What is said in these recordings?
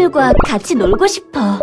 친구들과 같이 놀고 싶어.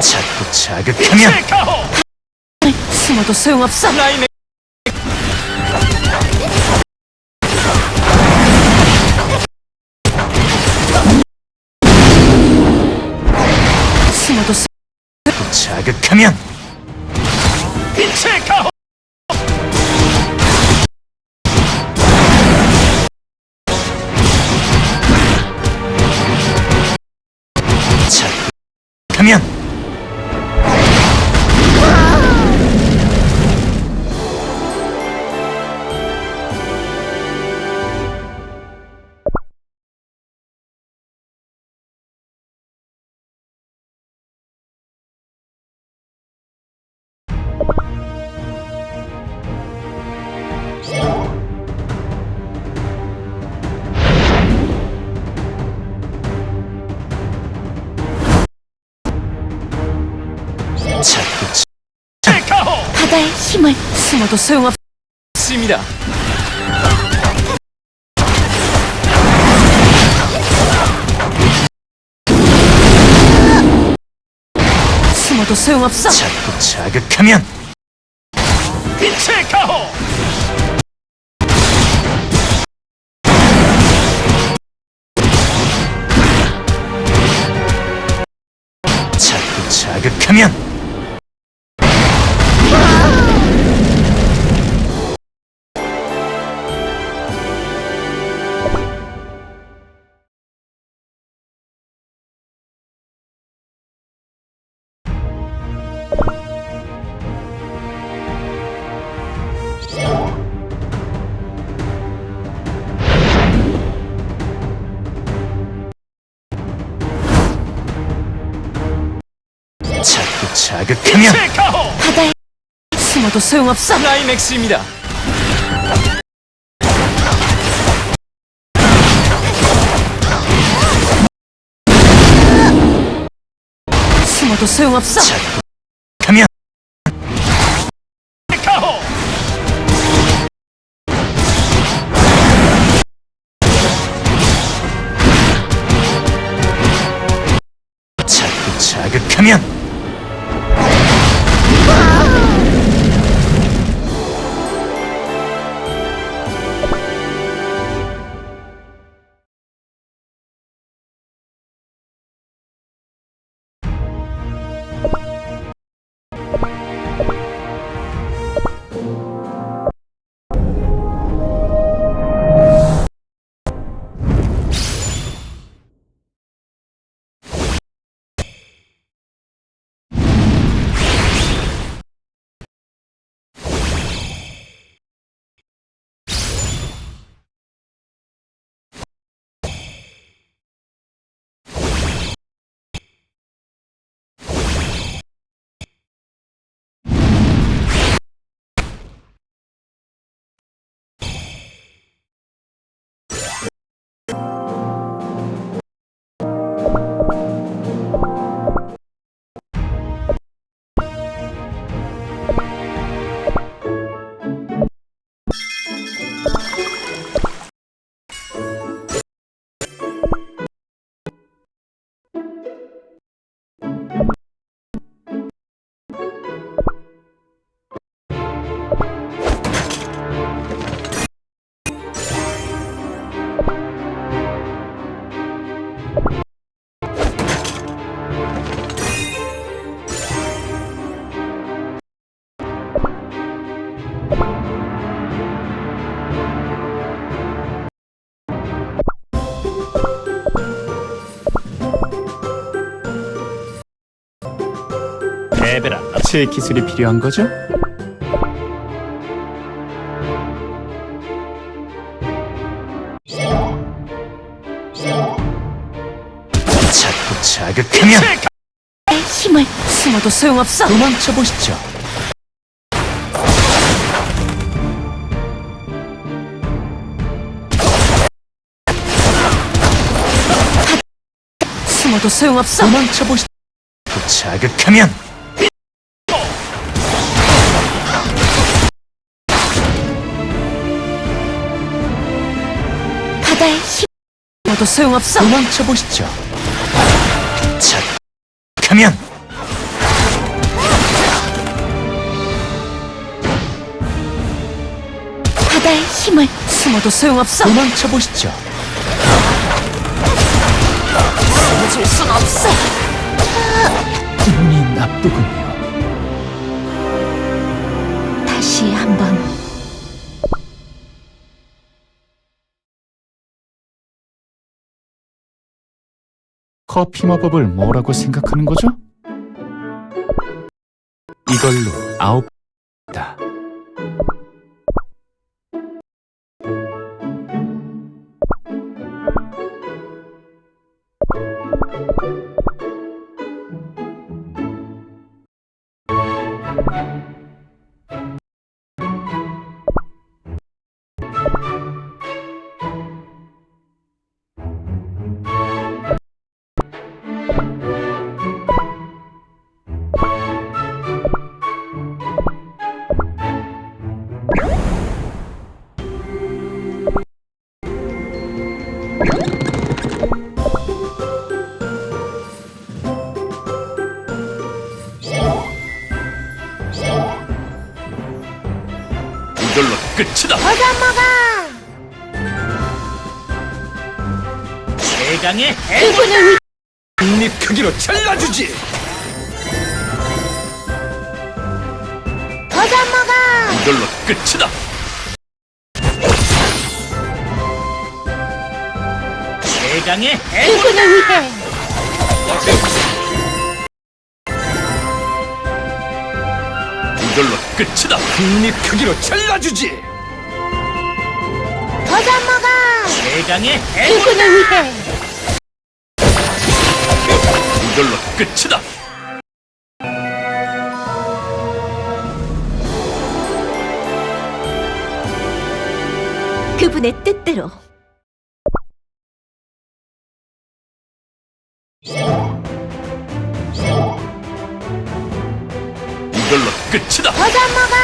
자꾸 자극하면 숨어도 소용없어. 숨어도 자극하면 자극하면 숨어도 소용없습니다. 숨어도 소용없어. 자꾸 자극하면 빛의 가호! 자꾸 자극하면 자꾸 자극하면 바다에 숨어도 소용없어. 클라이맥스입니다. 숨어도 소용없어. 자꾸 자극하면 제 기술이 필요한 거죠? 자꾸 자극하면 내 힘을 숨어도 소용없어. 도망쳐 보시죠. 숨어도 소용없어. 도망쳐 보시죠. 자꾸 자극하면 숨어도 소용없어. 도망쳐 보시죠. 자극하면 바다의 힘을 숨어도 소용없어. 도망쳐 보시죠. 숨어줄 순 없어. 운이 나쁘군요. 다시 한번 커피 마법을 뭐라고 생각하는 거죠? 이걸로 아홉 다. 끝이다. 국립 크기로 잘라주지. 더 잡먹어 최강의 해. 그분을 위해 이걸로 끝이다. 그분의 뜻대로 끝이다. 더 잡먹어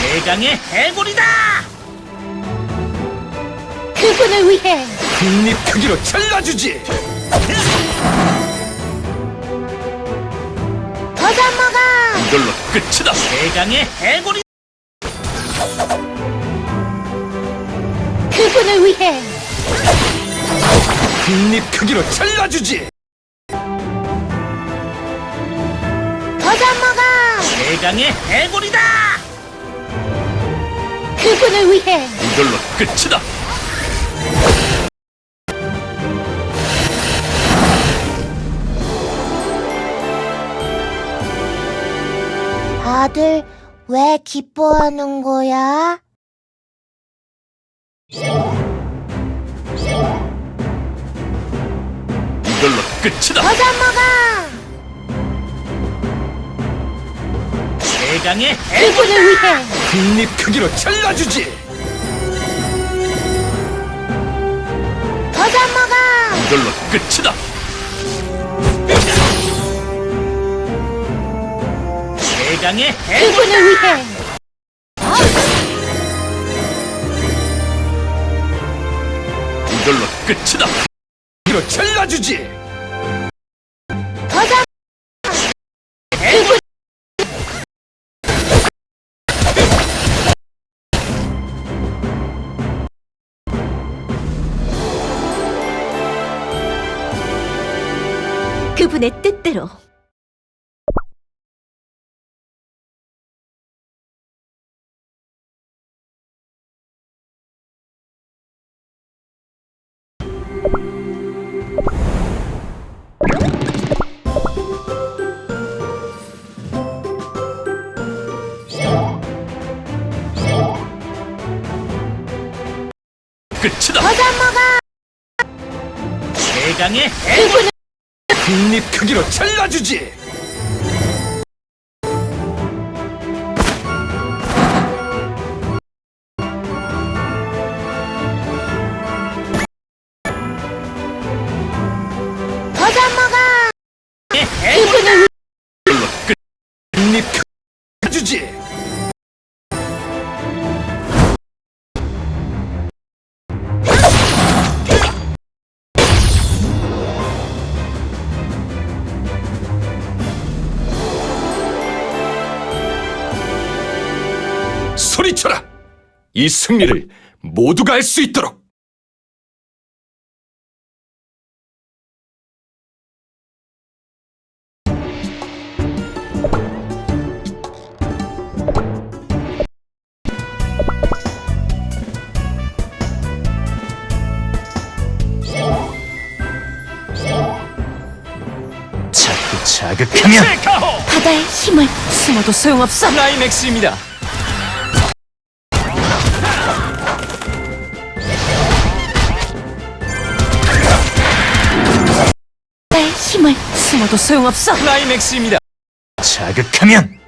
최강의 해골이다. 그분을 위해 국립 크기로 잘라주지. 더 잡먹어 이걸로 끝이다. 최강의 해골이. 그분을 위해 국립 크기로 잘라주지. 더 잡먹어 최강의 해골이다. 그분을 위해 이걸로 끝이다. 다들 왜 기뻐하는 거야? 이걸로 끝이다. 더 잡먹어! 해. 그분을 위해 국립 크기로 잘라주지. 더 잡먹어! 이걸로 끝이다. 최강의 해. 그분을 위해 이걸로 끝이다. 이로 잘라주지. 그분의 뜻대로 끝이다. 더 잡먹어! 최강의 국립 크기로 잘라주지. 이 승리를 모두가 알 수 있도록! 자꾸 자극하면 바다의 힘을 숨어도 소용없어 클라이맥스입니다. 숨어도 소용없어 클라이맥스입니다. 자극하면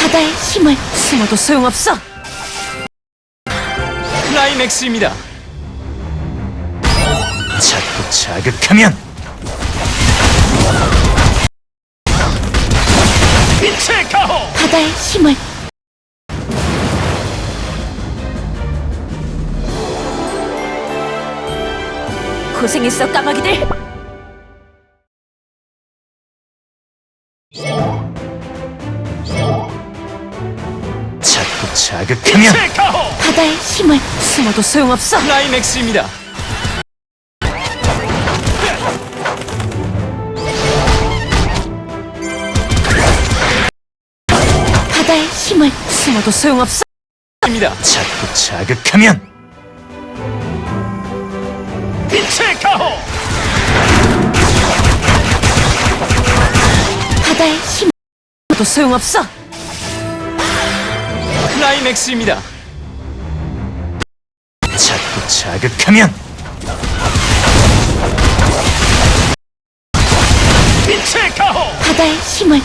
바다의 힘을 숨어도 소용없어 클라이맥스입니다. 자꾸 자극하면 빛의 가호! 바다의 힘을 고생했어 까마귀들. 자꾸 자극하면 바다의 힘을 숨어도 소용없어. 라이맥스입니다. 바다의 힘을 숨어도 소용없어. 입니다. 자꾸 자극하면 빛의 가호! 바다의 힘을 숨어도 소용없어. 클라이맥스입니다. 자꾸 자극하면 빛의 가호! 바다의 힘을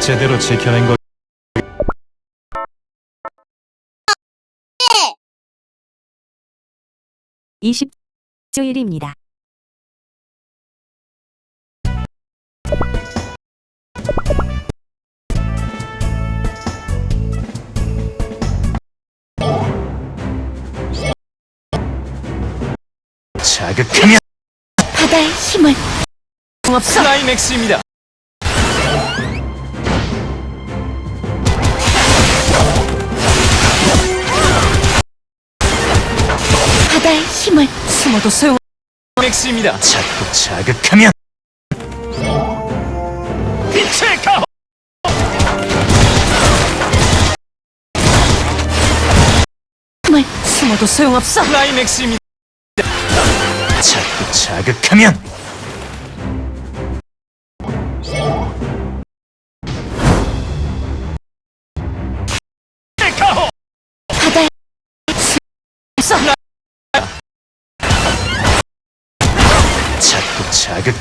제대로 지켜낸 걸 이십 조일입니다. 자극하면 바다의 힘을. 클라이맥스입니다. 힘을 숨어도 소용. 맥스입니다. 자꾸 자극하면 빛의 가호! 힘을 숨어도 소용없어. 클라이맥스입니다. 자꾸 자극하면 자극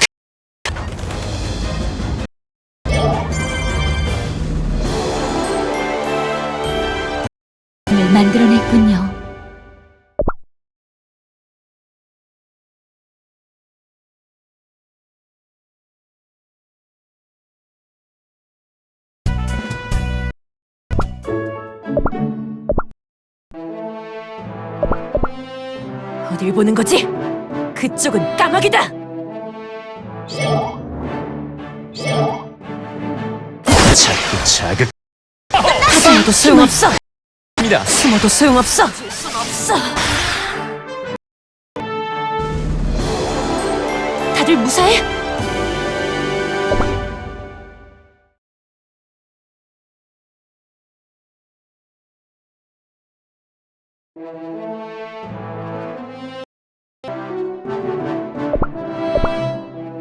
을 만들어냈군요. 어딜 보는 거지? 그쪽은 까마귀다. 자극 숨어도 소용없어. 입니다. 숨어도 소용없어. 없어. 다들 무사해?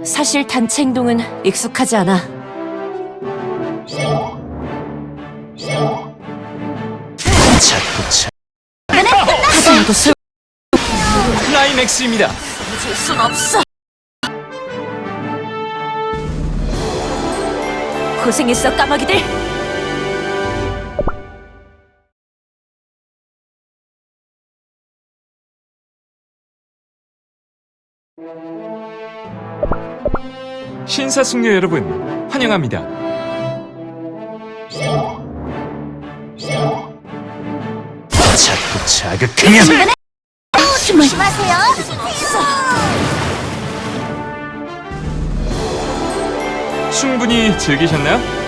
사실 단체 행동은 익숙하지 않아. 자 숨어도 소용. 클라이맥스입니다. 줄순 없어. 고생했어 까마귀들. 신사숙녀 여러분, 환영합니다. 자극하면 힘을 조심하세요. 충분히 즐기셨나요?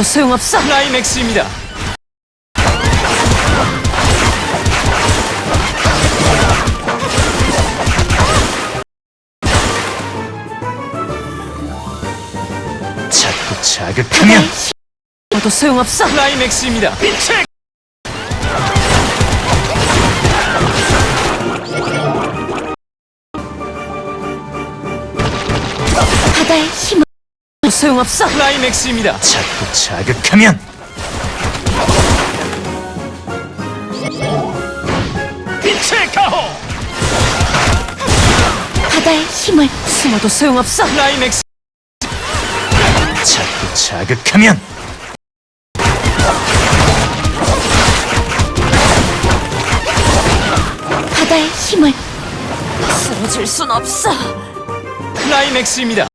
숨어도 소용없어. 클라이맥스입니다. 자꾸 자극하면 숨어도 소용없어. 클라이맥스입니다. 빛의 바다의 힘을 아무 소용없어. 클라이맥스입니다. 자꾸 자극하면 빛의 가호 바다의 힘을 숨어도 소용없어. 클라이맥스 자꾸 자극하면 바다의 힘을 쓰러질 순 없어. 클라이맥스입니다.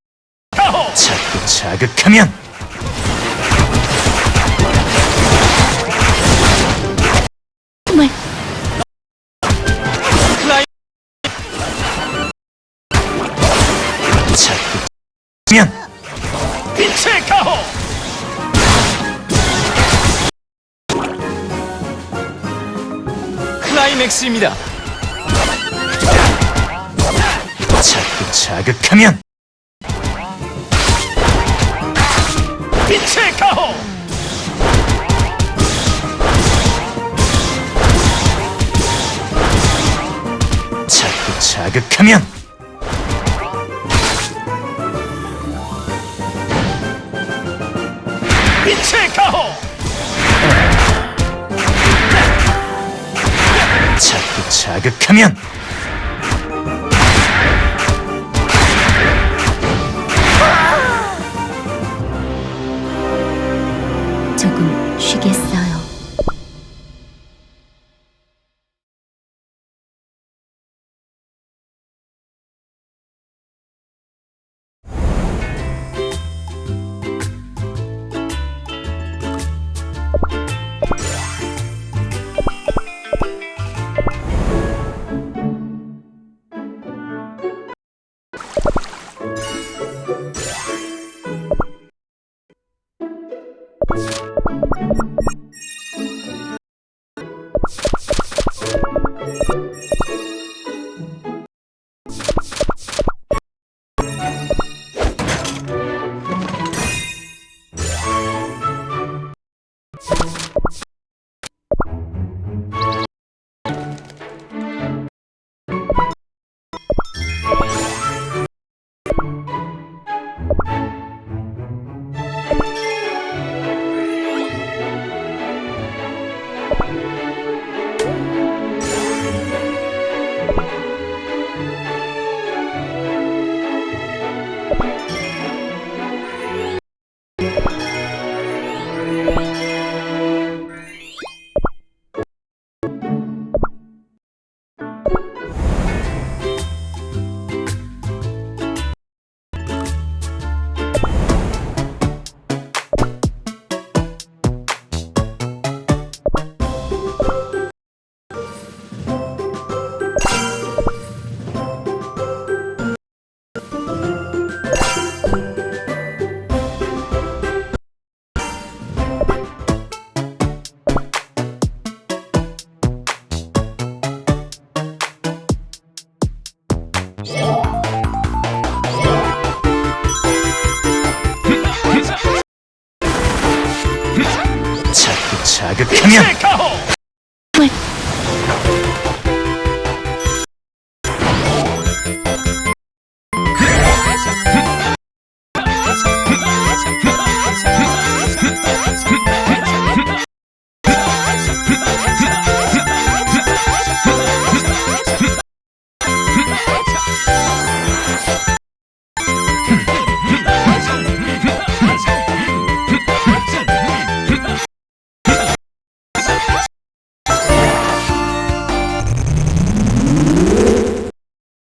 자꾸 자극하면 힘을 클라이 자꾸 면 빛의 가호. 클라이맥스입니다. 자꾸 자극하면 빛의 가호. 자꾸 자극하면 빛의 가호. 자꾸 자극하면 조금 쉬겠어요.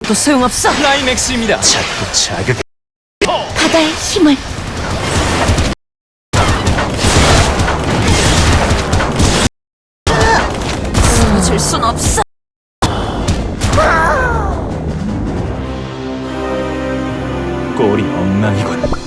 또 소용없어. 클라이맥스입니다. 자꾸 자극 바다의 힘을 쓰러질 순 없어. 꼴이 엉망이군